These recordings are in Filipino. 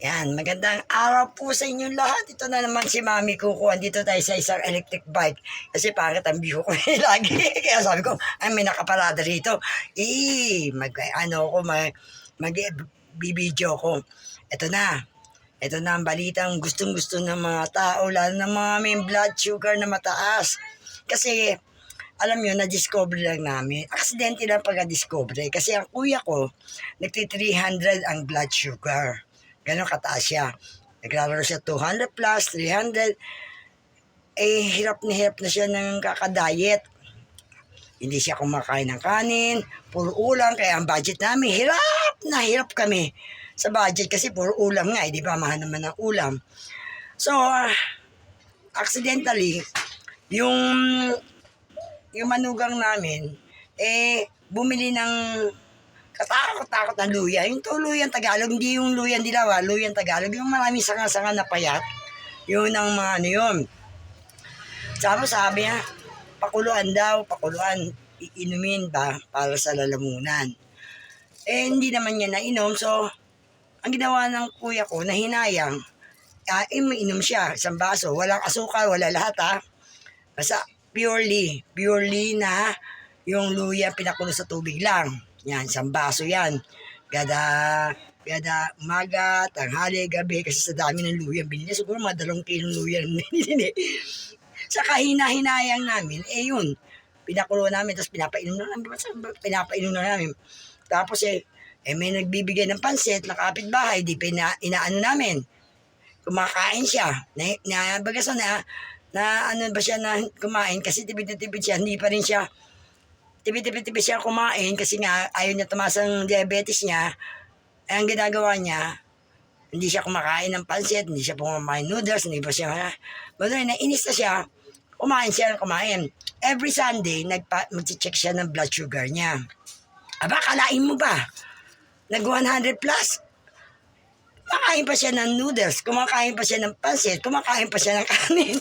Yan, magandang araw po sa inyong lahat. Ito na naman si Mami Kuko. Andito tayo sa isang electric bike. Kasi pangit ang view ko lagi. Kaya sabi ko, ay may nakaparada rito. Eh, mag, ano ko, mag, mag, bibidyo ko. Ito na. Ito na ang balitang gustong gusto ng mga tao, lalo ng mga may blood sugar na mataas. Kasi, alam nyo, na-discover lang namin. Aksidente lang pagka-discover. Kasi ang kuya ko, nagti 300 ang blood sugar. Ganon kataas siya. Naglalaro siya 200 plus, 300. Eh, hirap na hirap na siya ng kakadayet. Hindi siya kumakain ng kanin, puro ulam, kaya ang budget namin, hirap na hirap kami sa budget kasi puro ulam nga, eh, di ba? Mahal naman ang ulam. So, ah, accidentally, yung yung manugang namin, eh, bumili ng katakot-takot na luya. Yung to luyang Tagalog, hindi yung luyang dilawa, luyang Tagalog. Yung maraming sanga-sanga na payat. Yun ang mga ano yun. Tapos sabi niya, pakuluan daw, pakuluan, iinumin ba para sa lalamunan. Eh, hindi naman niya nainom, so, ang ginawa ng kuya ko, na hinayang, ah, eh, mainom siya, isang baso, walang asukal, wala lahat ha. Basta, purely, purely na yung luya pinakulo sa tubig lang. Yan, isang baso yan. Gada, gada umaga, tanghali, gabi, kasi sa dami ng luya binili. Siguro mga dalawang kilong luya. Hindi. sa kahina-hinayang namin, eh yun, pinakulo namin, tapos pinapainom na namin, pinapainom na namin. Tapos eh, eh may nagbibigay ng pansit na kapitbahay, di pina, inaano namin. Kumakain siya. Na, na bagasan na, na ano ba siya na kumain kasi tipid na tipid siya, hindi pa rin siya tipid-tipid-tipid siya kumain kasi nga ayaw niya tumaas diabetes niya. Eh, ang ginagawa niya, hindi siya kumakain ng pansit, hindi siya kumakain noodles, hindi pa siya, but na inis na siya, kumain siya ng kumain. Every Sunday, nagpa, mag-check siya ng blood sugar niya. Aba, kalain mo ba? Nag 100 plus? Kumakain pa siya ng noodles, kumakain pa siya ng pansit, kumakain pa siya ng kanin.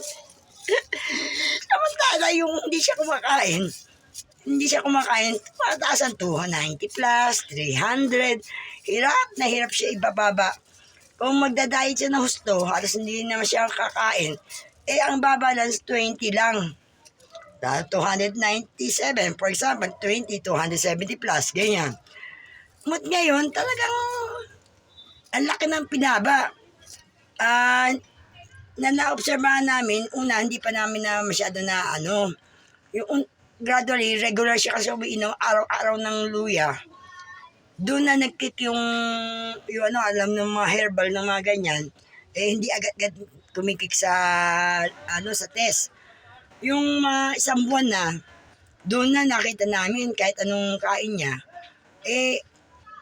Samantala yung hindi siya kumakain, hindi siya kumakain, mataas ang 290 plus, 300. Hirap na hirap siya ibababa. Kung magda-diet siya ng husto, halos hindi naman siya kakain, eh ang babalance 20 lang. Dahil 297, for example, 20, 270 plus, ganyan. Ngunit ngayon, talagang ang laki ng pinaba. Ah, na naobserbahan namin, una, hindi pa namin na masyado na ano, yung un- gradually, regular siya kasi umiinom araw-araw ng luya. Doon na nagkik yung, yung ano, alam ng mga herbal ng mga ganyan, eh hindi agad-agad kumikik sa, ano, sa test. Yung mga isang buwan na, doon na nakita namin kahit anong kain niya, eh,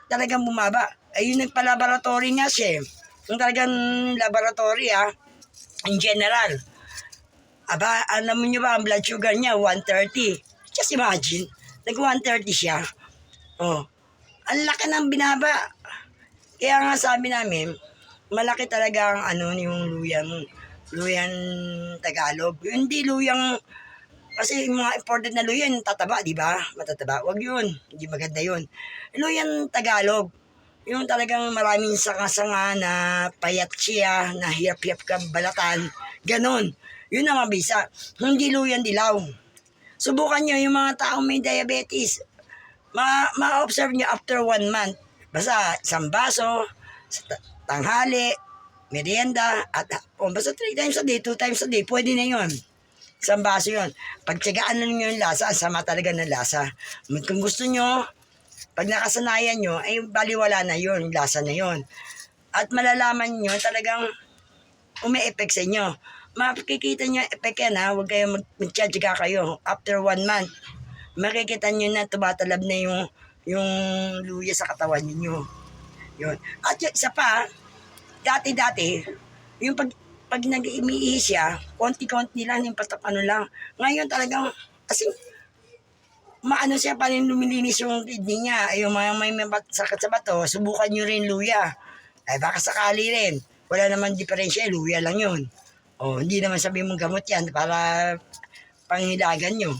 talagang bumaba. Ay, yung nagpa-laboratory nga siya. eh. Yung talagang laboratory, ah, in general. Aba, alam mo nyo ba, ang blood sugar niya, 130. Just imagine, nag-130 siya. Oh, ang laki ng binaba. Kaya nga sabi namin, malaki talaga ang ano, yung luyang, luyang Tagalog. Yung Hindi luyang, kasi yung mga imported na luyan, tataba, di ba? Matataba. Wag yun. Hindi maganda yun. Luyang Tagalog. Yung talagang maraming sanga-sanga na payat siya, na hiyap-hiyap ka balatan. Ganon. Yun ang mabisa. Hindi luyan dilaw. Subukan nyo yung mga taong may diabetes. Ma- ma-observe nyo after one month. Basta isang baso, tanghali, merienda, at o basta three times a day, two times a day, pwede na yun. Isang baso yun. Pag tiyagaan na nyo yung lasa, sama talaga ng lasa. Kung gusto nyo, pag nakasanayan nyo, ay baliwala na yun, lasa na yun. At malalaman nyo, talagang umi-effect sa inyo. Makikita nyo effect yan ha, huwag kayo mag- mag-charge ka kayo. After one month, makikita nyo na tumatalab na yung, yung luya sa katawan ninyo. Yun. At isa pa, dati-dati, yung pag, pag nag-imiihi siya, konti-konti lang, yung patap ano lang. Ngayon talagang, kasi maano siya pa rin lumilinis yung kidney niya. Yung mga may, sakit sa bato, subukan nyo rin luya. Ay baka sakali rin. Wala naman diferensya, luya lang yun. O, hindi naman sabi mong gamot yan para panghilagan nyo.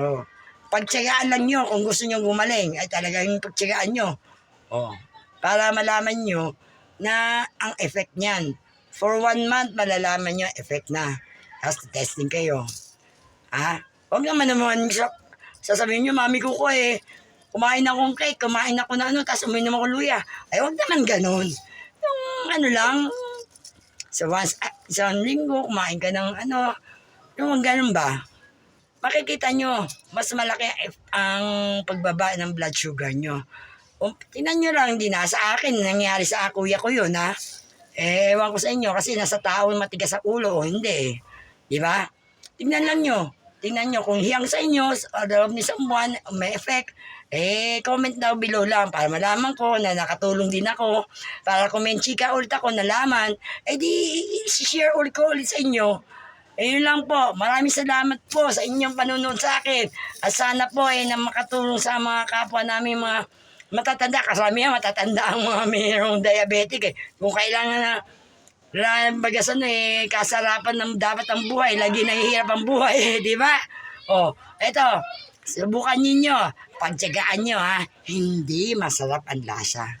O, pagtsagaan lang nyo kung gusto nyo gumaling, ay talagang pagtsagaan nyo. O, para malaman nyo na ang effect niyan. For one month, malalaman nyo effect na. Tapos testing kayo. Ha? Huwag naman naman sa, sasabihin nyo, mami ko ko eh, kumain akong cake, kumain ako na ano, tapos uminom ako luya. Ay, huwag naman ganun. Yung ano lang, sa once, isang linggo, kumain ka ng ano, yung ganun ba? Makikita nyo, mas malaki ang pagbaba ng blood sugar nyo. Um, tingnan nyo lang, hindi na sa akin, nangyari sa kuya ko yun, ha? Eh, ewan ko sa inyo, kasi nasa tao matigas sa ulo o hindi. Di ba? Tingnan lang nyo. Tingnan nyo kung hiyang sa inyo, sa loob ni isang may effect, eh, comment down below lang para malaman ko na nakatulong din ako. Para may chika ulit ako nalaman, eh di, share ulit ko ulit sa inyo. Eh, yun lang po. Maraming salamat po sa inyong panunod sa akin. At sana po eh, na makatulong sa mga kapwa namin mga matatanda. Karamihan matatanda ang mga mayroong diabetic eh. Kung kailangan na lang bagasan eh, kasarapan ng dapat ang buhay. Lagi nahihirap ang buhay eh, di ba? Oh, eto. Subukan ninyo. Pagtsagaan nyo ha. Hindi masarap ang lasa.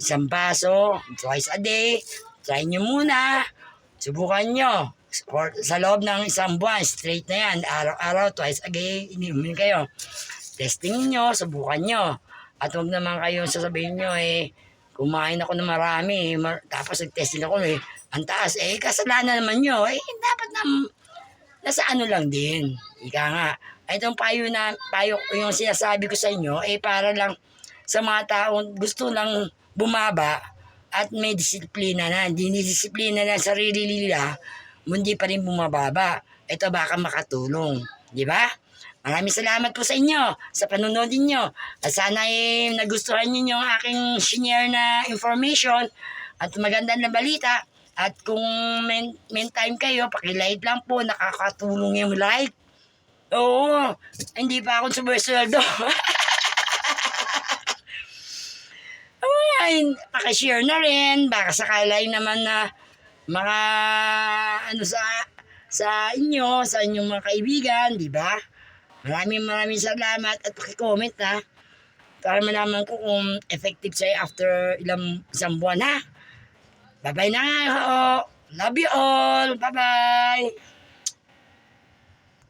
Isang baso, twice a day. Try nyo muna. Subukan nyo. For, sa loob ng isang buwan, straight na yan. Araw-araw, twice a day, iniumin kayo. Testing nyo, subukan nyo. At huwag naman kayo sasabihin nyo eh, kumain ako ng marami, mar- tapos nag-testing ako eh, ang taas, eh, kasalanan naman nyo, eh, dapat na, nasa ano lang din. Ika nga, itong payo na, payo yung sinasabi ko sa inyo, eh, para lang sa mga taong gusto lang bumaba at may disiplina na, dinidisiplina na sarili nila, hindi pa rin bumababa. Ito baka makatulong. Di ba? Maraming salamat po sa inyo, sa panonood ninyo. At sana eh, nagustuhan niyo yung aking share na information at maganda na balita. At kung may, may time kayo, pakilike lang po, nakakatulong yung like. Oo, hindi pa ako sumusweldo. Ay, pakishare na rin. Baka sakali naman na mga ano sa sa inyo, sa inyong mga kaibigan, di ba? Maraming maraming salamat at pakicomment ha. Para malaman ko kung effective sa'yo after ilang isang buwan ha. Bye-bye na. Love you all. Bye-bye.